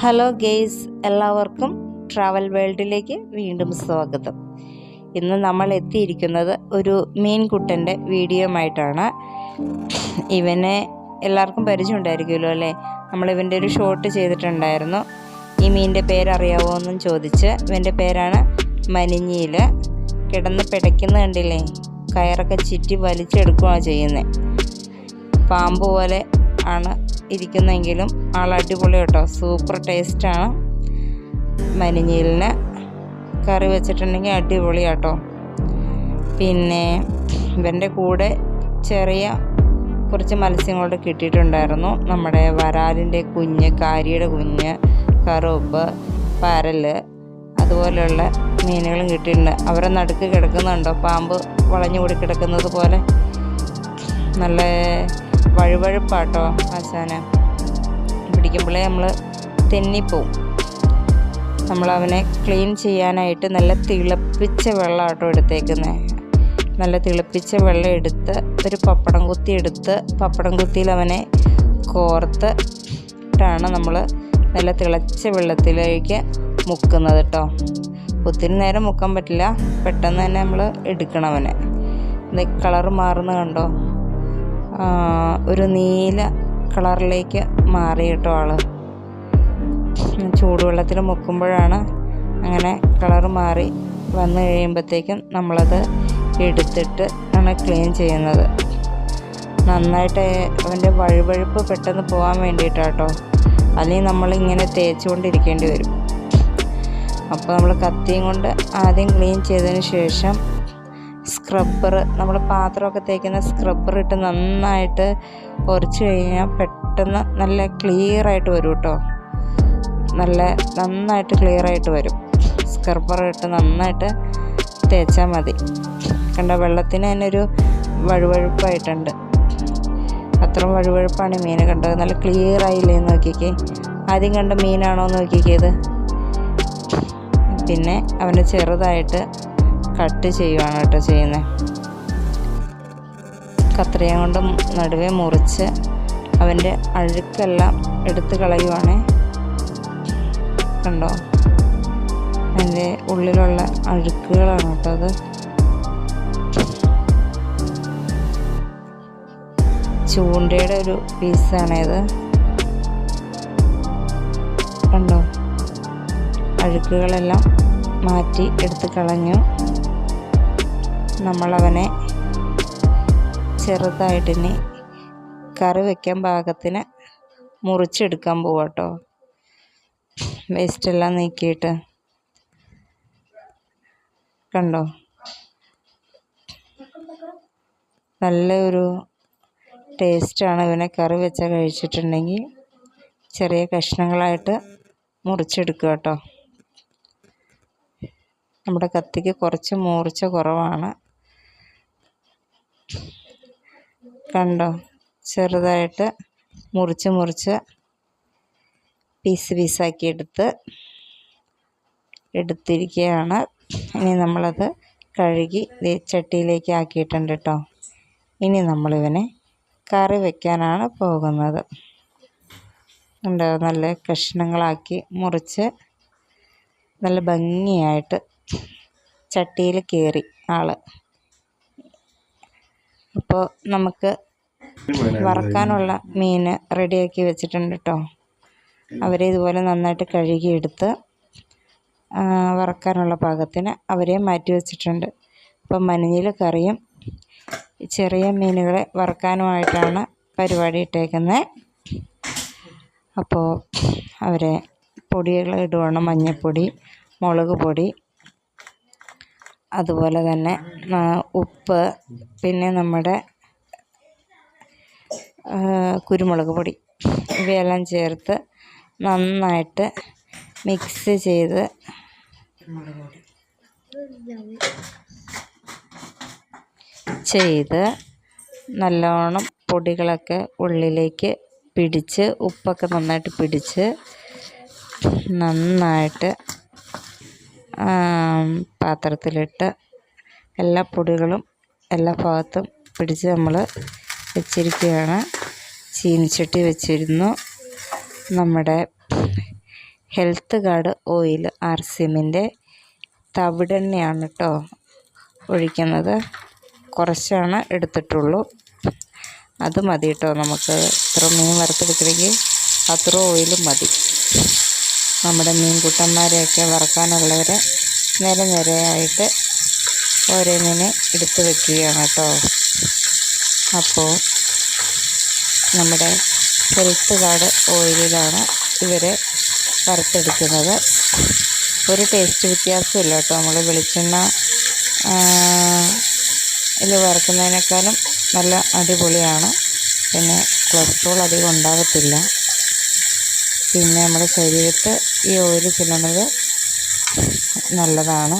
Hello guys എല്ലാവർക്കും travel വേൾഡിലേക്ക് വീണ്ടും സ്വാഗതം. ഇന്ന് നമ്മൾ എത്തിയിരിക്കുന്നത് ഒരു മീൻകുട്ടന്റെ ആയിട്ടാണ് ഇവനെ എല്ലാവർക്കും പരിചയമുണ്ടായിരിക്കുമല്ലോ അല്ലേ? നമ്മൾ ഇവന്റെ ഒരു ഷോട്ട് ചെയ്തിട്ടുണ്ടായിരുന്നു. ഈ മീനിന്റെ പേരറിയാവോ എന്നും ചോദിച്ച് ഇവന്റെ പേരാണ് മനിഞ്ഞിയിൽ കിടന്ന് പിടയ്ക്കുന്ന കണ്ടില്ലേ? കയറൊക്കെ ചുറ്റി വലിച്ചെടുക്കുകയാണ് ചെയ്യുന്നത് പാമ്പ് പോലെ ആണ് ഇരിക്കുന്നെങ്കിലും ആൾ അടിപൊളി കേട്ടോ. സൂപ്പർ ടേസ്റ്റാണ് മരിഞ്ഞീലിന് കറി വെച്ചിട്ടുണ്ടെങ്കിൽ അടിപൊളി കേട്ടോ പിന്നെ ഇവന്റെ കൂടെ ചെറിയ കുറച്ച് മത്സ്യങ്ങളോട് കിട്ടിയിട്ടുണ്ടായിരുന്നു. നമ്മുടെ വരാലിന്റെ കുഞ്ഞ് കാരിയുടെ കുഞ്ഞ് കറുപ്പ് പരൽ അതുപോലെയുള്ള മീനുകളും കിട്ടിയിട്ടുണ്ട്. അവരെ നടുക്ക് കിടക്കുന്നുണ്ടോ. പാമ്പ് വളഞ്ഞു കൂടി കിടക്കുന്നത് പോലെ നല്ല വഴുവഴുപ്പാട്ടോ അവസാനം പിടിക്കുമ്പോഴേ നമ്മൾ തെന്നിപ്പോവും. നമ്മളവനെ ക്ലീൻ ചെയ്യാനായിട്ട് നല്ല തിളപ്പിച്ച വെള്ളം ആട്ടോ എടുത്തേക്കുന്നത് നല്ല തിളപ്പിച്ച വെള്ളം എടുത്ത് ഒരു പപ്പടം കുത്തി എടുത്ത് പപ്പടം കുത്തിയിൽ അവനെ കോർത്ത് ഇട്ടാണ് നമ്മൾ നല്ല തിളച്ച വെള്ളത്തിലേക്ക് മുക്കുന്നത് കേട്ടോ ഒത്തിരി നേരം മുക്കാൻ പറ്റില്ല. പെട്ടെന്ന് തന്നെ നമ്മൾ എടുക്കണം അവനെ. കളർ മാറുന്ന കണ്ടോ? ഒരു നീല കളറിലേക്ക് മാറി കേട്ടോ ആൾ. ചൂടുവെള്ളത്തിൽ മുക്കുമ്പോഴാണ് അങ്ങനെ കളർ മാറി വന്നു കഴിയുമ്പോഴത്തേക്കും നമ്മളത് എടുത്തിട്ട് ആണ് ക്ലീൻ ചെയ്യുന്നത്. നന്നായിട്ട് അവന്റെ വഴുവഴുപ്പ് പെട്ടെന്ന് പോകാൻ വേണ്ടിയിട്ടാട്ടോ അല്ലെങ്കിൽ നമ്മളിങ്ങനെ തേച്ചുകൊണ്ടിരിക്കേണ്ടി വരും. അപ്പോൾ നമ്മൾ കത്തിയും കൊണ്ട് ആദ്യം ക്ലീൻ ചെയ്തതിന് ശേഷം സ്ക്രബ്ബർ നമ്മൾ പാത്രമൊക്കെ തേക്കുന്ന സ്ക്രബ്ബർ ഇട്ട് നന്നായിട്ട് ഉരച്ച് കഴിഞ്ഞാൽ പെട്ടെന്ന് നല്ല ക്ലിയർ ആയിട്ട് വരും കേട്ടോ നല്ല നന്നായിട്ട് ക്ലിയർ ആയിട്ട് വരും. സ്ക്രബ്ബർ ഇട്ട് നന്നായിട്ട് തേച്ചാൽ മതി. കണ്ട വെള്ളത്തിന് ഒരു വഴുവഴുപ്പായിട്ടുണ്ട്. അത്രയും വഴുവഴുപ്പാണ് മീൻ കണ്ടത് നല്ല ക്ലിയർ ആയില്ലേ എന്ന് നോക്കിക്കേ. ആദ്യം കണ്ട മീനാണോ എന്ന് നോക്കിക്കേ ഇത്. പിന്നെ അവനെ ചെറുതായിട്ട് കട്ട് ചെയ്യുവാണ് കേട്ടോ ചെയ്യുന്നത് കത്രിക കൊണ്ട് നടുവേ മുറിച്ച് അവന്റെ അഴുക്കെല്ലാം എടുത്ത് കളയുവാണേ. കണ്ടോ? അതിന്റെ ഉള്ളിലുള്ള അഴുക്കുകളാണ് കേട്ടോ അത്. ചൂണ്ടയുടെ ഒരു പീസാണേത് കണ്ടോ? അഴുക്കുകളെല്ലാം മാറ്റി എടുത്ത് കളഞ്ഞു. നമ്മളവനെ ചെറുതായിട്ടിനി കറി വയ്ക്കാൻ പാകത്തിന് മുറിച്ചെടുക്കാൻ പോവാട്ടോ. വേസ്റ്റെല്ലാം നീക്കിയിട്ട്. കണ്ടോ? നല്ലൊരു ടേസ്റ്റാണ് ഇവനെ കറി വെച്ചാൽ കഴിച്ചിട്ടുണ്ടെങ്കിൽ ചെറിയ കഷ്ണങ്ങളായിട്ട് മുറിച്ചെടുക്കുക കേട്ടോ. നമ്മുടെ കത്തിക്ക് കുറച്ച് മൂർച്ച കുറവാണ്. കണ്ടോ? ചെറുതായിട്ട് മുറിച്ച് മുറിച്ച് പീസ് പീസാക്കി എടുത്ത് എടുത്തിരിക്കുകയാണ്. ഇനി നമ്മളത് കഴുകി ചട്ടിയിലേക്ക് ആക്കിയിട്ടുണ്ട് കേട്ടോ. ഇനി നമ്മളിവനെ കറി വയ്ക്കാനാണ് പോകുന്നത്. ഉണ്ടോ നല്ല കഷ്ണങ്ങളാക്കി മുറിച്ച് നല്ല ഭംഗിയായിട്ട് ചട്ടിയിൽ കയറി ആൾ. അപ്പോൾ നമുക്ക് വറക്കാനുള്ള മീൻ റെഡിയാക്കി വെച്ചിട്ടുണ്ട് കേട്ടോ അവരെ ഇതുപോലെ നന്നായിട്ട് കഴുകിയെടുത്ത് വറക്കാനുള്ള പാകത്തിന് അവരെ മാറ്റി വെച്ചിട്ടുണ്ട്. അപ്പം മഞ്ഞയിൽ കറിയും ചെറിയ മീനുകളെ വറക്കാനുമായിട്ടാണ് പരിപാടി ഇട്ടേക്കുന്നത് അപ്പോൾ അവരെ പൊടികൾ ഇടുവാണ് മഞ്ഞൾപ്പൊടി മുളക് പൊടി അതുപോലെ തന്നെ ഉപ്പ് പിന്നെ നമ്മുടെ കുരുമുളക് പൊടി ഇവയെല്ലാം ചേർത്ത് നന്നായിട്ട് മിക്സ് ചെയ്ത് ചെയ്ത് നല്ലോണം പൊടികളൊക്കെ ഉള്ളിലേക്ക് പിടിച്ച് ഉപ്പൊക്കെ നന്നായിട്ട് പിടിച്ച് നന്നായിട്ട് പാത്രത്തിലിട്ട് എല്ലാ പൊടികളും എല്ലാ ഭാഗത്തും പിടിച്ച് നമ്മൾ വെച്ചിരിക്കുകയാണ്. ചീനിച്ചട്ടി വെച്ചിരുന്നു. നമ്മുടെ health guard oil R C എമ്മിന്റെ തവിടെണ്ണയാണ് കേട്ടോ ഒഴിക്കുന്നത്. കുറച്ചാണ് എടുത്തിട്ടുള്ളൂ. അത് മതി കേട്ടോ നമുക്ക്. ഇത്ര മീൻ വറുത്തെടുക്കണമെങ്കിൽ അത്ര ഓയിൽ മതി. നമ്മുടെ മീൻകുട്ടന്മാരെയൊക്കെ വറക്കാനുള്ളവരെ നിര നിരയായിട്ട് ഓരോന്നിനെ എടുത്ത് വെക്കുകയാണ് കേട്ടോ. അപ്പോൾ നമ്മുടെ ഹെൽത്ത് കാർഡ് ഓയിലിലാണ് ഇവരെ വറുത്തെടുക്കുന്നത്. ഒരു ടേസ്റ്റ് വ്യത്യാസമില്ല കേട്ടോ. നമ്മൾ വെളിച്ചെണ്ണ ഇത് വറുക്കുന്നതിനേക്കാളും നല്ല അടിപൊളിയാണ്. പിന്നെ കൊളസ്ട്രോൾ അധികം ഉണ്ടാകത്തില്ല പിന്നെ നമ്മുടെ ശരീരത്ത് ഈ ഓയിൽ ചെല്ലുന്നത് നല്ലതാണ്.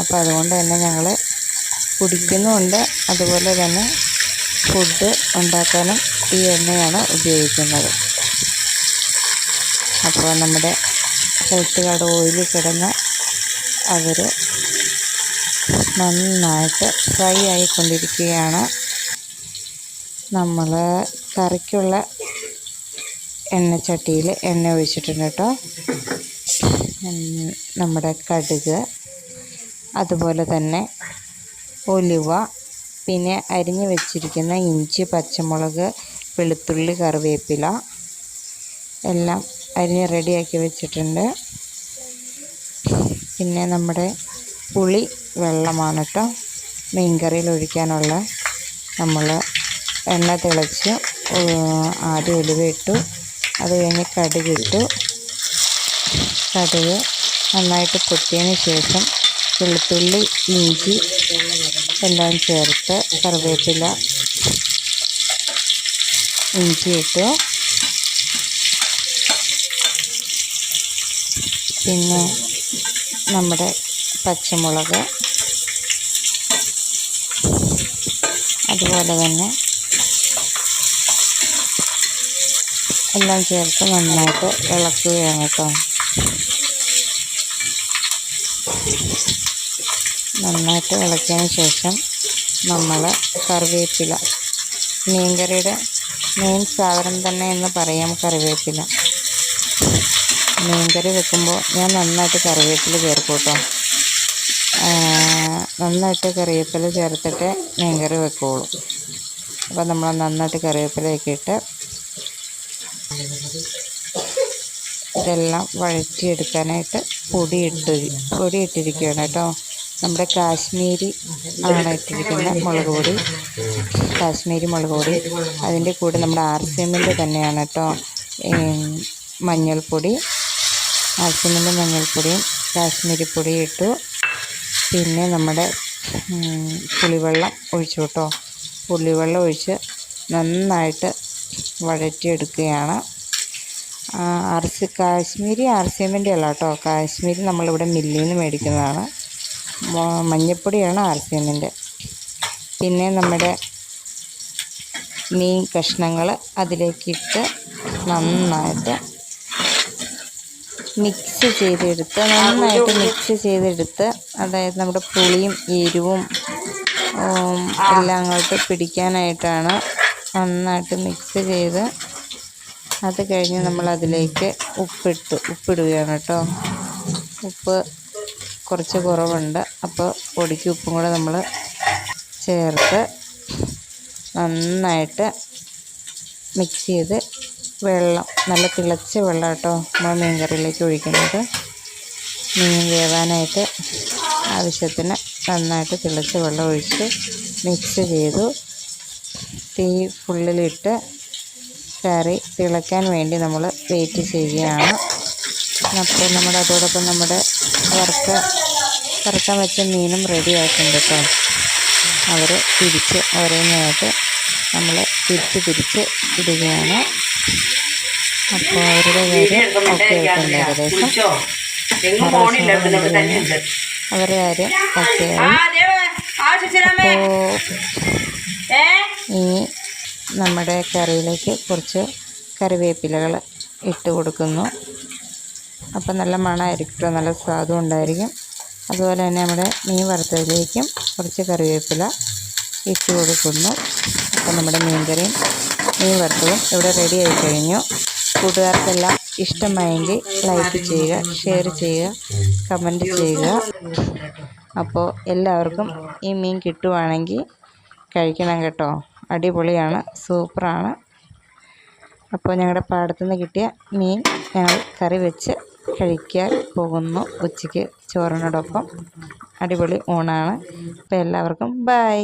അപ്പോൾ അതുകൊണ്ട് തന്നെ ഞങ്ങൾ കുടിക്കുന്നുമുണ്ട് അതുപോലെ തന്നെ ഫുഡ് ഉണ്ടാക്കാനും ഈ എണ്ണയാണ് ഉപയോഗിക്കുന്നത്. അപ്പോൾ നമ്മുടെ ഹെൽത്ത് കാർഡ് ഓയിൽ കിടന്ന് അവർ നന്നായിട്ട് ഫ്രൈ ആയിക്കൊണ്ടിരിക്കുകയാണ്. നമ്മൾ കറിക്കുള്ള എണ്ണച്ചട്ടിയിൽ എണ്ണ ഒഴിച്ചിട്ടുണ്ട് കേട്ടോ. നമ്മുടെ കടുക് അതുപോലെ തന്നെ ഉലുവ പിന്നെ അരിഞ്ഞു വെച്ചിരിക്കുന്ന ഇഞ്ചി പച്ചമുളക് വെളുത്തുള്ളി കറിവേപ്പില എല്ലാം അരിഞ്ഞ് റെഡിയാക്കി വെച്ചിട്ടുണ്ട്. പിന്നെ നമ്മുടെ പുളി വെള്ളമാണ് കേട്ടോ. മീൻ കറിയിൽ ഒഴിക്കാനുള്ള നമ്മൾ എണ്ണ തിളച്ച് ആദ്യം ഉലുവ ഇട്ടു. അത് കഴിഞ്ഞ് കടുക് ഇട്ടു കടുക് നന്നായിട്ട് പൊട്ടിയതിന് ശേഷം വെളുത്തുള്ളി ഇഞ്ചി എല്ലാം ചേർത്ത് കറിവേപ്പില ഇഞ്ചി ഇട്ടു. പിന്നെ നമ്മുടെ പച്ചമുളക്. അതുപോലെ തന്നെ എല്ലാം ചേർത്ത് നന്നായിട്ട് ഇളക്കുകയാണ് കേട്ടോ. നന്നായിട്ട് ഇളക്കിയതിന് ശേഷം നമ്മൾ കറിവേപ്പില മീൻകറിയുടെ മെയിൻ സാധനം തന്നെ എന്ന് പറയാം കറിവേപ്പില. മീൻകറി വെക്കുമ്പോൾ ഞാൻ നന്നായിട്ട് കറിവേപ്പില ചേർക്കും കേട്ടോ. നന്നായിട്ട് കറിവേപ്പില ചേർത്തിട്ട് മീൻകറി വെക്കുകയുള്ളൂ അപ്പോൾ നമ്മൾ നന്നായിട്ട് കറിവേപ്പിലയൊക്കെ ഇട്ട് ഇതെല്ലാം വഴറ്റിയെടുക്കാനായിട്ട് പൊടിയിട്ട് പൊടിയിട്ടിരിക്കുകയാണ് കേട്ടോ. നമ്മുടെ കാശ്മീരി ആണ് ഇട്ടിരിക്കുന്ന മുളക് പൊടി. കാശ്മീരി മുളക് പൊടി. അതിന്റെ കൂടെ നമ്മുടെ ആർ സി എമ്മിന്റെ തന്നെയാണ് കേട്ടോ. മഞ്ഞൾപ്പൊടി ആർ സി എമ്മിന്റെ മഞ്ഞൾപ്പൊടിയും കാശ്മീരി പൊടിയും ഇട്ടു പിന്നെ നമ്മുടെ പുളിവെള്ളം ഒഴിച്ചു കേട്ടോ. പുളിവെള്ളം ഒഴിച്ച് നന്നായിട്ട് വഴറ്റിയെടുക്കുകയാണ്. R C Kashmiri R C എമ്മിന്റെ അല്ല കേട്ടോ. കാശ്മീരി നമ്മളിവിടെ മില്ലിൽ നിന്ന് മേടിക്കുന്നതാണ് മഞ്ഞപ്പൊടിയാണ് ആർ സി എമ്മിന്റെ പിന്നെ നമ്മുടെ മീൻ കഷ്ണങ്ങൾ അതിലേക്കിട്ട് നന്നായിട്ട് മിക്സ് ചെയ്തെടുത്ത് നന്നായിട്ട് മിക്സ് ചെയ്തെടുത്ത് അതായത് നമ്മുടെ പുളിയും എരിവും എല്ലാം അങ്ങോട്ട് പിടിക്കാനായിട്ടാണ് നന്നായിട്ട് മിക്സ് ചെയ്ത് അത് കഴിഞ്ഞ് നമ്മൾ അതിലേക്ക് ഉപ്പിട്ട് ഉപ്പിടുകയാണ് കേട്ടോ ഉപ്പ് കുറച്ച് കുറവുണ്ട്. അപ്പോൾ പൊടിക്ക് ഉപ്പും കൂടെ നമ്മൾ ചേർത്ത് നന്നായിട്ട് മിക്സ് ചെയ്ത് വെള്ളം നല്ല തിളച്ച വെള്ളം കേട്ടോ നമ്മൾ മീൻ കറിയിലേക്ക് ഒഴിക്കുന്നത്. മീൻ വേവാനായിട്ട് ആവശ്യത്തിന് നന്നായിട്ട് തിളച്ച വെള്ളം ഒഴിച്ച് മിക്സ് ചെയ്തു. തീ ഫുള്ളിലിട്ട് കറി തിളയ്ക്കാൻ വേണ്ടി നമ്മൾ വെയിറ്റ് ചെയ്യുകയാണ്. അപ്പോൾ നമ്മുടെ അതോടൊപ്പം നമ്മുടെ വറുക്ക വറുക്കാൻ വെച്ച മീനും റെഡി ആയിട്ടുണ്ട് കേട്ടോ. അവർ തിരിച്ച് ഓരോന്നായിട്ട് നമ്മൾ തിരിച്ച് തിരിച്ച് ഇടുകയാണ്. അപ്പോൾ അവരുടെ കാര്യം ഓക്കെ ആയിട്ടുണ്ട് ഏകദേശം. അവരുടെ കാര്യം ഓക്കെ ആയി. അപ്പോൾ ഇനി നമ്മുടെ കറിയിലേക്ക് കുറച്ച് കറിവേപ്പിലകൾ ഇട്ട് കൊടുക്കുന്നു. അപ്പം നല്ല മണമായിരിക്കും നല്ല സ്വാദും ഉണ്ടായിരിക്കും. അതുപോലെ തന്നെ നമ്മുടെ മീൻ വറുത്തതിലേക്കും കുറച്ച് കറിവേപ്പില ഇട്ട് കൊടുക്കുന്നു. അപ്പം നമ്മുടെ മീൻ കറിയും മീൻ വറുത്തതും ഇവിടെ റെഡി ആയി കഴിഞ്ഞു. കൂട്ടുകാർക്കെല്ലാം ഇഷ്ടമായെങ്കിൽ ലൈക്ക് ചെയ്യുക ഷെയർ ചെയ്യുക കമന്റ് ചെയ്യുക. അപ്പോൾ എല്ലാവർക്കും ഈ മീൻ കിട്ടുവാണെങ്കിൽ കഴിക്കണം കേട്ടോ. അടിപൊളിയാണ് സൂപ്പറാണ്. അപ്പോൾ ഞങ്ങളുടെ പാടത്തു നിന്ന് കിട്ടിയ മീൻ ഞങ്ങൾ കറി വെച്ച് കഴിക്കാൻ പോകുന്നു ഉച്ചയ്ക്ക് ചോറിനോടൊപ്പം. അടിപൊളി ഊണാണ്. അപ്പോൾ എല്ലാവർക്കും ബൈ.